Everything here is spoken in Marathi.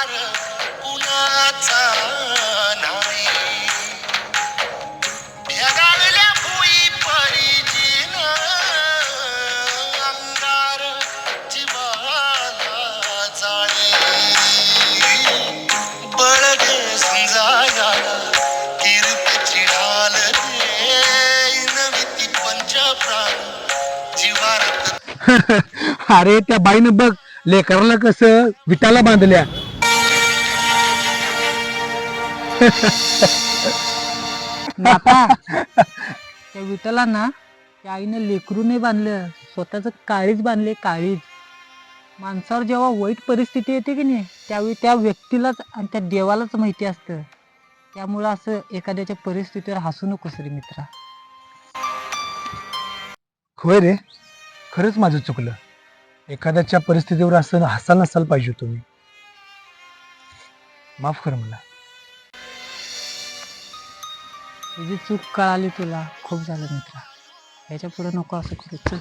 पार कुणाचा नाही. अरे त्या बाईनं बघ लेकराला कसं विटाला बांधल्या. नाता त्या विठ्ठला ना त्या आईनं लेकरू नाही बांधलं स्वतःच काळीच बांधले काळीच माणसावर जेव्हा वाईट परिस्थिती येते की नाही त्यावेळी त्या व्यक्तीलाच आणि त्या देवालाच माहिती असतं. त्यामुळं असं एखाद्याच्या परिस्थितीवर हसू नकोस रे मित्रा. होय रे खरंच माझं चुकलं. एखाद्याच्या परिस्थितीवर असं हसाल नसायला पाहिजे तुम्ही माफ कर मला. तुझी चूक कळाली तुला. खूप झालं मित्रा. ह्याच्या पुढे नको असं करू. चल.